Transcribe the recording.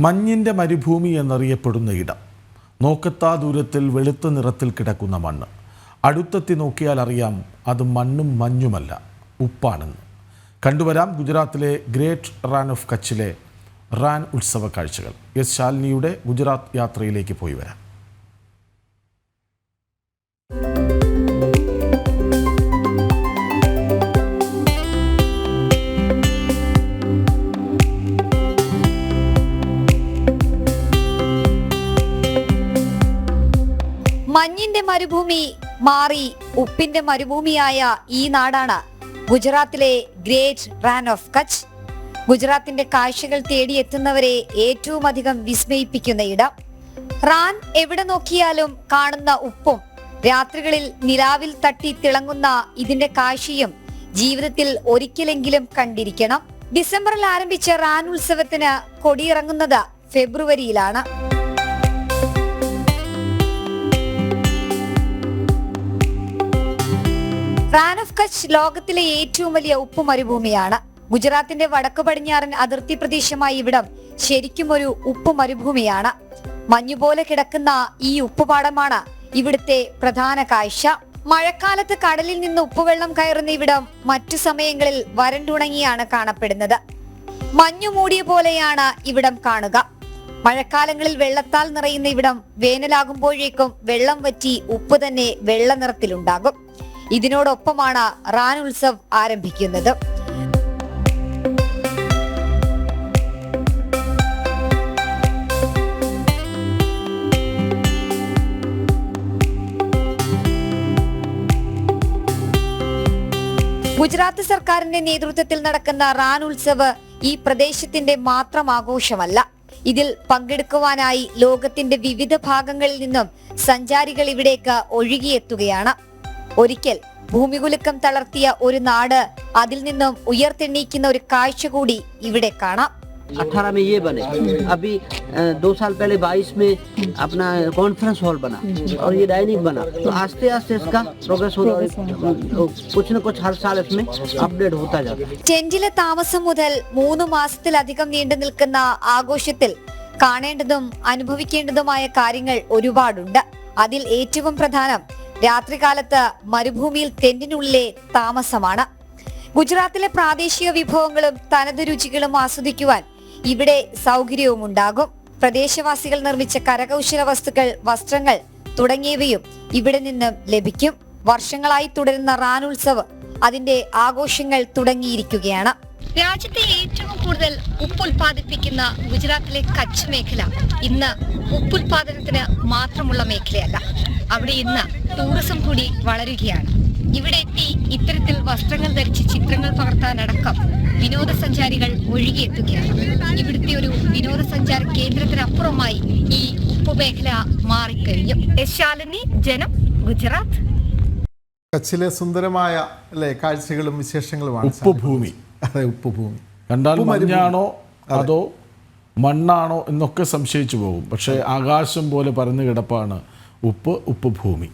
മഞ്ഞിന്റെ മരുഭൂമി എന്നറിയപ്പെടുന്ന ഇടം. നോക്കത്താ ദൂരത്തിൽ വെളുത്ത നിറത്തിൽ കിടക്കുന്ന മണ്ണ്. അടുത്തെത്തി നോക്കിയാൽ അറിയാം അത് മണ്ണും മഞ്ഞുമല്ല ഉപ്പാണെന്ന്. കണ്ടുവരാം ഗുജറാത്തിലെ ഗ്രേറ്റ് റാൻ ഓഫ് കച്ചിലെ റാൻ ഉത്സവ കാഴ്ചകൾ. എസ് ശാലിനിയുടെ ഗുജറാത്ത് യാത്രയിലേക്ക് പോയി വരാം. മഞ്ഞിന്റെ മരുഭൂമി മാറി ഉപ്പിന്റെ മരുഭൂമിയായ ഈ നാടാണ് ഗുജറാത്തിലെ ഗ്രേറ്റ് റാൻ ഓഫ് കച്ച്. ഗുജറാത്തിന്റെ കാഴ്ചകൾ തേടിയെത്തുന്നവരെ ഏറ്റവും അധികം വിസ്മയിപ്പിക്കുന്ന ഇടം. റാൻ എവിടെ നോക്കിയാലും കാണുന്ന ഉപ്പും രാത്രികളിൽ നിലാവിൽ തട്ടി തിളങ്ങുന്ന ഇതിന്റെ കാഴ്ചയും ജീവിതത്തിൽ ഒരിക്കലെങ്കിലും കണ്ടിരിക്കണം. ഡിസംബറിൽ ആരംഭിച്ച റാൻ ഉത്സവത്തിന് കൊടിയിറങ്ങുന്നത് ഫെബ്രുവരിയിലാണ്. റാൻ ഓഫ് കച്ച് ലോകത്തിലെ ഏറ്റവും വലിയ ഉപ്പ് മരുഭൂമിയാണ് ഗുജറാത്തിന്റെ വടക്കു പടിഞ്ഞാറൻ അതിർത്തി പ്രദേശമായ ഇവിടം ശരിക്കും ഒരു ഉപ്പ് മരുഭൂമിയാണ് മഞ്ഞുപോലെ കിടക്കുന്ന ഈ ഉപ്പുപാടമാണ് ഇവിടുത്തെ പ്രധാന കാഴ്ച. മഴക്കാലത്ത് കടലിൽ നിന്ന് ഉപ്പുവെള്ളം കയറുന്ന ഇവിടം മറ്റു സമയങ്ങളിൽ വരണ്ടുണങ്ങിയാണ് കാണപ്പെടുന്നത്. മഞ്ഞു മൂടിയ പോലെയാണ് ഇവിടം കാണുക. മഴക്കാലങ്ങളിൽ വെള്ളത്താൽ നിറയുന്ന ഇവിടം വേനലാകുമ്പോഴേക്കും വെള്ളം വറ്റി ഉപ്പ് തന്നെ വെള്ള നിറത്തിലുണ്ടാകും ഇതിനോടൊപ്പമാണ് റാൻ ഉത്സവ് ആരംഭിക്കുന്നത്. ഗുജറാത്ത് സർക്കാരിന്റെ നേതൃത്വത്തിൽ നടക്കുന്ന റാൻ ഉത്സവ് ഈ പ്രദേശത്തിന്റെ മാത്രം ആഘോഷമല്ല. ഇതിൽ പങ്കെടുക്കുവാനായി ലോകത്തിന്റെ വിവിധ ഭാഗങ്ങളിൽ നിന്നും സഞ്ചാരികൾ ഇവിടേക്ക് ഒഴുകിയെത്തുകയാണ്. ഒരിക്കൽ ഭൂമികുലുക്കം തളർത്തിയ ഒരു നാട് അതിൽ നിന്നും ഉയർത്തെണ്ണീക്കുന്ന ഒരു കാഴ്ച കൂടി ഇവിടെ കാണാം अठारह में ये बने अभी अ, दो साल पहले बाईस में अपना कॉन्फ्रेंस हॉल बना और ये डाइनिंग बना तो आस्ते आस्ते इसका प्रोग्रेस होता है कुछ न कुछ हर साल इसमें अपडेट होता जाता है ടെന്റിലെ താമസം മുതൽ മൂന്ന് മാസത്തിലധികം നീണ്ടു നിൽക്കുന്ന ആഘോഷത്തിൽ കാണേണ്ടതും അനുഭവിക്കേണ്ടതുമായ കാര്യങ്ങൾ ഒരുപാടുണ്ട് അതിൽ ഏറ്റവും പ്രധാനം രാത്രികാലത്ത് മരുഭൂമിയിൽ തെന്നിനുള്ളിലെ താമസമാണ്. ഗുജറാത്തിലെ പ്രാദേശിക വിഭവങ്ങളും തനത് രുചികളും ആസ്വദിക്കുവാൻ ഇവിടെ സൗകര്യവും ഉണ്ടാകും പ്രദേശവാസികൾ നിർമ്മിച്ച കരകൗശല വസ്തുക്കൾ വസ്ത്രങ്ങൾ തുടങ്ങിയവയും ഇവിടെ നിന്നും ലഭിക്കും. വർഷങ്ങളായി തുടരുന്ന റാൻ ഉത്സവ് അതിന്റെ ആഘോഷങ്ങൾ തുടങ്ങിയിരിക്കുകയാണ്. രാജ്യത്തെ ഏറ്റവും കൂടുതൽ ഉപ്പ് ഗുജറാത്തിലെ കച്ച് മേഖല ഇന്ന് ഉപ്പുൽപാദനത്തിന് മാത്രമുള്ള മേഖലയല്ല. അവിടെ ഇന്ന് ടൂറിസം കൂടി വളരുകയാണ്. ഇവിടെ എത്തി ഇത്തരത്തിൽ വസ്ത്രങ്ങൾ ധരിച്ച് ചിത്രങ്ങൾ പകർത്താനടക്കം വിനോദസഞ്ചാരികൾ ഒഴുകിയെത്തുകയാണ്. ഇവിടുത്തെ ഒരു വിനോദസഞ്ചാര കേന്ദ്രത്തിനപ്പുറമായി ഈ ഉപമേഖല മേഖല മാറിക്കഴിഞ്ഞു. എസ് ശാലിനി ജനം ഗുജറാത്ത്. കച്ചിലെ സുന്ദരമായ അല്ലേ കാഴ്ചകളും വിശേഷങ്ങളുമാണ് ഉപ്പുഭൂമി അതെ ഉപ്പുഭൂമി കണ്ടാൽ. മഞ്ഞാണോ അതോ. മണ്ണാണോ എന്നൊക്കെ സംശയിച്ചു പോകും. പക്ഷേ ആകാശം പോലെ പറഞ്ഞു കിടപ്പാണ് ഉപ്പ് ഉപ്പ് ഭൂമി